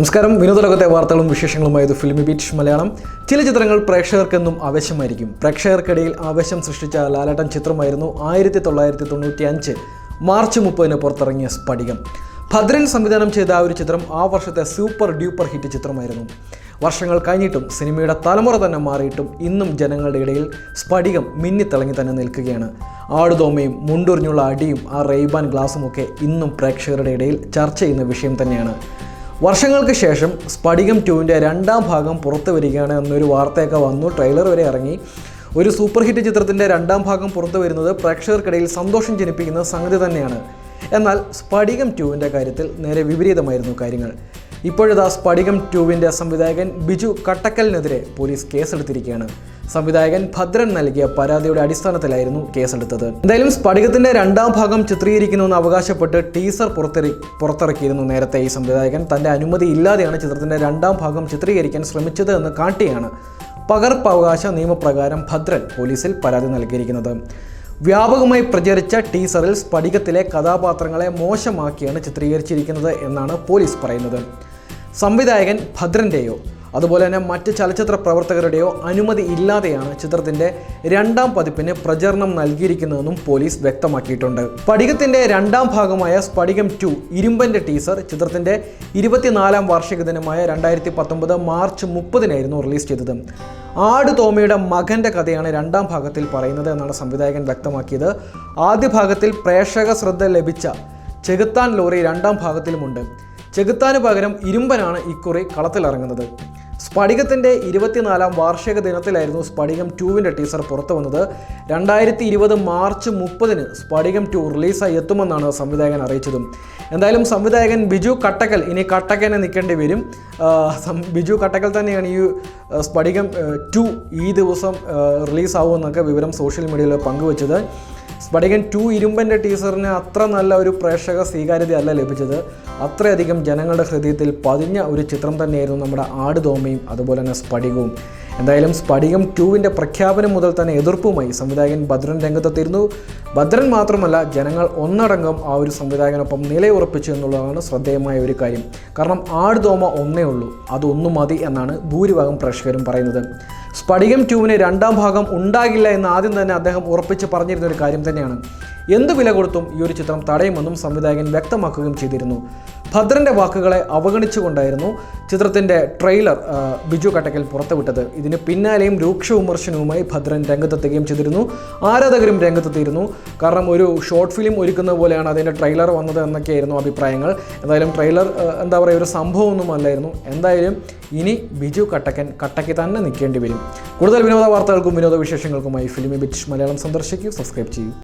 നമസ്കാരം. വിനോദലോകത്തെ വാർത്തകളും വിശേഷങ്ങളുമായത് ഫിലിമി ബീറ്റ് മലയാളം. ചില ചിത്രങ്ങൾ പ്രേക്ഷകർക്കെന്നും ആവശ്യമായിരിക്കും പ്രേക്ഷകർക്കിടയിൽ ആവേശം സൃഷ്ടിച്ച ലാലേട്ടൻ ചിത്രമായിരുന്നു ആയിരത്തി തൊള്ളായിരത്തി തൊണ്ണൂറ്റി അഞ്ച് മാർച്ച് മുപ്പതിന് പുറത്തിറങ്ങിയ സ്ഫടികം. ഭദ്രൻ സംവിധാനം ചെയ്ത ആ ഒരു ചിത്രം ആ വർഷത്തെ സൂപ്പർ ഡ്യൂപ്പർ ഹിറ്റ് ചിത്രമായിരുന്നു. വർഷങ്ങൾ കഴിഞ്ഞിട്ടും സിനിമയുടെ തലമുറ തന്നെ മാറിയിട്ടും ഇന്നും ജനങ്ങളുടെ ഇടയിൽ സ്ഫടികം മിന്നിത്തിളങ്ങി തന്നെ നിൽക്കുകയാണ്. ആടുതോമയും മുണ്ടുറിഞ്ഞുള്ള അടിയും ആ റെയ്ബാൻ ഗ്ലാസും ഒക്കെ ഇന്നും പ്രേക്ഷകരുടെ ഇടയിൽ ചർച്ച ചെയ്യുന്ന വിഷയം തന്നെയാണ്. വർഷങ്ങൾക്ക് ശേഷം സ്പടികം ടുവിന്റെ രണ്ടാം ഭാഗം പുറത്തു വരികയാണ് എന്നൊരു വാർത്തയൊക്കെ വന്നു. ട്രെയിലർ വരെ ഇറങ്ങി. ഒരു സൂപ്പർ ഹിറ്റ് ചിത്രത്തിന്റെ രണ്ടാം ഭാഗം പുറത്തു വരുന്നത് പ്രേക്ഷകർക്കിടയിൽ സന്തോഷം ജനിപ്പിക്കുന്ന സംഗതി തന്നെയാണ്. എന്നാൽ സ്പടികം ടുവിന്റെ കാര്യത്തിൽ നേരെ വിപരീതമായിരുന്നു കാര്യങ്ങൾ. ഇപ്പോഴിതാ സ്പടികം ടുവിന്റെ സംവിധായകൻ ബിജു കട്ടക്കലിനെതിരെ പോലീസ് കേസെടുത്തിരിക്കുകയാണ്. സംവിധായകൻ ഭദ്രൻ നൽകിയ പരാതിയുടെ അടിസ്ഥാനത്തിലായിരുന്നു കേസെടുത്തത്. എന്തായാലും സ്പടികത്തിന്റെ രണ്ടാം ഭാഗം ചിത്രീകരിക്കുന്നുവെന്ന് അവകാശപ്പെട്ട് ടീസർ പുറത്തിറ പുറത്തിറക്കിയിരുന്നു നേരത്തെ ഈ സംവിധായകൻ. തന്റെ അനുമതി ഇല്ലാതെയാണ് ചിത്രത്തിന്റെ രണ്ടാം ഭാഗം ചിത്രീകരിക്കാൻ ശ്രമിച്ചത് എന്ന് കാട്ടിയാണ് പകർപ്പവകാശ നിയമപ്രകാരം ഭദ്രൻ പോലീസിൽ പരാതി നൽകിയിരിക്കുന്നത്. വ്യാപകമായി പ്രചരിച്ച ടീസറിൽ സ്പടികത്തിലെ കഥാപാത്രങ്ങളെ മോശമാക്കിയാണ് ചിത്രീകരിച്ചിരിക്കുന്നത് എന്നാണ് പോലീസ് പറയുന്നത്. സംവിധായകൻ ഭദ്രന്റെയോ അതുപോലെ തന്നെ മറ്റ് ചലച്ചിത്ര പ്രവർത്തകരുടെയോ അനുമതി ഇല്ലാതെയാണ് ചിത്രത്തിന്റെ രണ്ടാം പതിപ്പിന് പ്രചരണം നൽകിയിരിക്കുന്നതെന്നും പോലീസ് വ്യക്തമാക്കിയിട്ടുണ്ട്. സ്ഫടികത്തിന്റെ രണ്ടാം ഭാഗമായ സ്ഫടികം ടു ഇരുമ്പന്റെ ടീസർ ചിത്രത്തിന്റെ ഇരുപത്തിനാലാം വാർഷിക ദിനമായ രണ്ടായിരത്തി പത്തൊമ്പത് മാർച്ച് മുപ്പതിനായിരുന്നു റിലീസ് ചെയ്തത്. ആട് തോമയുടെ മകന്റെ കഥയാണ് രണ്ടാം ഭാഗത്തിൽ പറയുന്നത് എന്നാണ് സംവിധായകൻ വ്യക്തമാക്കിയത്. ആദ്യ ഭാഗത്തിൽ പ്രേക്ഷക ശ്രദ്ധ ലഭിച്ച ചെകുത്താൻ ലോറി രണ്ടാം ഭാഗത്തിലുമുണ്ട്. ചെകുത്താന് പകരം ഇരുമ്പനാണ് ഇക്കുറി കളത്തിലിറങ്ങുന്നത്. സ്ഫടികത്തിന്റെ ഇരുപത്തിനാലാം വാർഷിക ദിനത്തിലായിരുന്നു സ്ഫടികം ടൂവിന്റെ ടീസർ പുറത്തു വന്നത് രണ്ടായിരത്തി ഇരുപത് മാർച്ച് മുപ്പതിന് സ്ഫടികം ടു റിലീസായി എത്തുമെന്നാണ് സംവിധായകൻ അറിയിച്ചതും. എന്തായാലും സംവിധായകൻ ബിജു കട്ടക്കൽ ഇനി കട്ടക്കനെ നിൽക്കേണ്ടി വരും. ബിജു കട്ടക്കൽ തന്നെയാണ് ഈ സ്ഫടികം ടു ഈ ദിവസം റിലീസാവുമെന്നൊക്കെ വിവരം സോഷ്യൽ മീഡിയയിൽ പങ്കുവച്ചത്. സ്ഫടികൻ ടു ഇരുമ്പന്റെ ടീസറിന് അത്ര നല്ല ഒരു പ്രേക്ഷക സ്വീകാര്യതയല്ല ലഭിച്ചത്. അത്രയധികം ജനങ്ങളുടെ ഹൃദയത്തിൽ പതിഞ്ഞ ഒരു ചിത്രം തന്നെയായിരുന്നു നമ്മുടെ ആടുതോമയും അതുപോലെ തന്നെ സ്പടികവും. എന്തായാലും സ്പടികം ടുവിന്റെ പ്രഖ്യാപനം മുതൽ തന്നെ എതിർപ്പുമായി സംവിധായകൻ ഭദ്രൻ രംഗത്തെത്തിയിരുന്നു. ഭദ്രൻ മാത്രമല്ല ജനങ്ങൾ ഒന്നടങ്കം ആ ഒരു സംവിധായകനൊപ്പം നിലയുറപ്പിച്ചു എന്നുള്ളതാണ് ശ്രദ്ധേയമായ ഒരു കാര്യം. കാരണം ആടുതോമ ഒന്നേ ഉള്ളൂ അതൊന്നു മതി എന്നാണ് ഭൂരിഭാഗം പ്രേക്ഷകരും പറയുന്നത്. സ്പടികം ടുവിന് രണ്ടാം ഭാഗം ഉണ്ടാകില്ല എന്ന് ആദ്യം തന്നെ അദ്ദേഹം ഉറപ്പിച്ച് പറഞ്ഞിരുന്ന ഒരു കാര്യം തന്നെയാണ്. എന്ത് വില കൊടുത്തും ഈ ഒരു ചിത്രം തടയുമെന്നും സംവിധായകൻ വ്യക്തമാക്കുകയും ചെയ്തിരുന്നു. ഭദ്രന്റെ വാക്കുകളെ അവഗണിച്ചുകൊണ്ടായിരുന്നു ചിത്രത്തിന്റെ ട്രെയിലർ ബിജു കട്ടക്കൽ പുറത്തുവിട്ടത്. ഇതിന് പിന്നാലെയും രൂക്ഷ വിമർശനവുമായി ഭദ്രൻ രംഗത്തെത്തുകയും ചെയ്തിരുന്നു. ആരാധകരും രംഗത്തെത്തിയിരുന്നു. കാരണം ഒരു ഷോർട്ട് ഫിലിം ഒരുക്കുന്ന പോലെയാണ് അതിന്റെ ട്രെയിലർ വന്നത് എന്നൊക്കെയായിരുന്നു അഭിപ്രായങ്ങൾ. എന്തായാലും ട്രെയിലർ എന്താ പറയുക ഒരു സംഭവമൊന്നും അല്ലായിരുന്നു. എന്തായാലും ഇനി ബിജു കട്ടക്കൻ കട്ടയ്ക്ക് തന്നെ നിൽക്കേണ്ടി വരും. കൂടുതൽ വിനോദ വാർത്തകൾക്കും വിനോദ വിശേഷങ്ങൾക്കുമായി ഫിലിമി ബിറ്റ് മലയാളം സന്ദർശിക്കൂ. സബ്സ്ക്രൈബ് ചെയ്യൂ.